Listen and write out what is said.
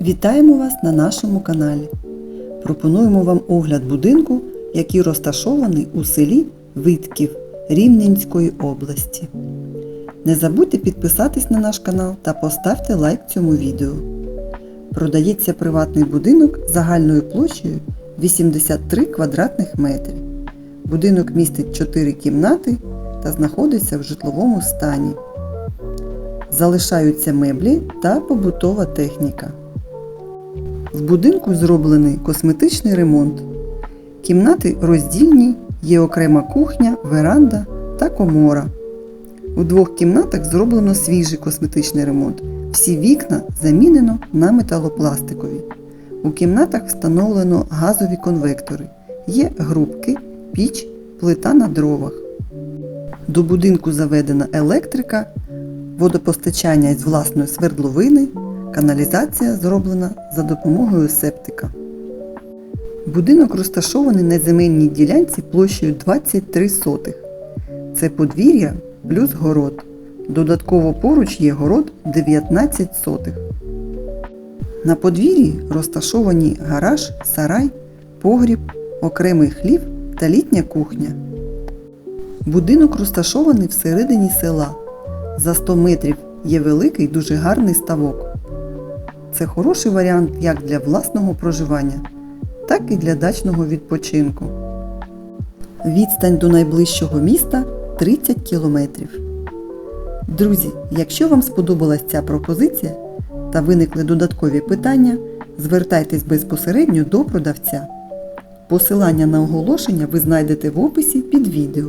Вітаємо вас на нашому каналі. Пропонуємо вам огляд будинку, який розташований у селі Витків Рівненської області. Не забудьте підписатись на наш канал та поставте лайк цьому відео. Продається приватний будинок загальною площею 83 квадратних метри. Будинок містить 4 кімнати та знаходиться в житловому стані. Залишаються меблі та побутова техніка. В будинку зроблений косметичний ремонт. Кімнати роздільні, є окрема кухня, веранда та комора. У двох кімнатах зроблено свіжий косметичний ремонт. Всі вікна замінено на металопластикові. У кімнатах встановлено газові конвектори. Є грубки, піч, плита на дровах. До будинку заведена електрика, водопостачання з власної свердловини, каналізація зроблена за допомогою септика. Будинок розташований на земельній ділянці площею 23 сотих. Це подвір'я плюс город. Додатково поруч є город 19 сотих. На подвір'ї розташовані гараж, сарай, погріб, окремий хлів та літня кухня. Будинок розташований всередині села. За 100 метрів є великий дуже гарний ставок. Це хороший варіант як для власного проживання, так і для дачного відпочинку. Відстань до найближчого міста 30 кілометрів. Друзі, якщо вам сподобалась ця пропозиція та виникли додаткові питання, звертайтесь безпосередньо до продавця. Посилання на оголошення ви знайдете в описі під відео.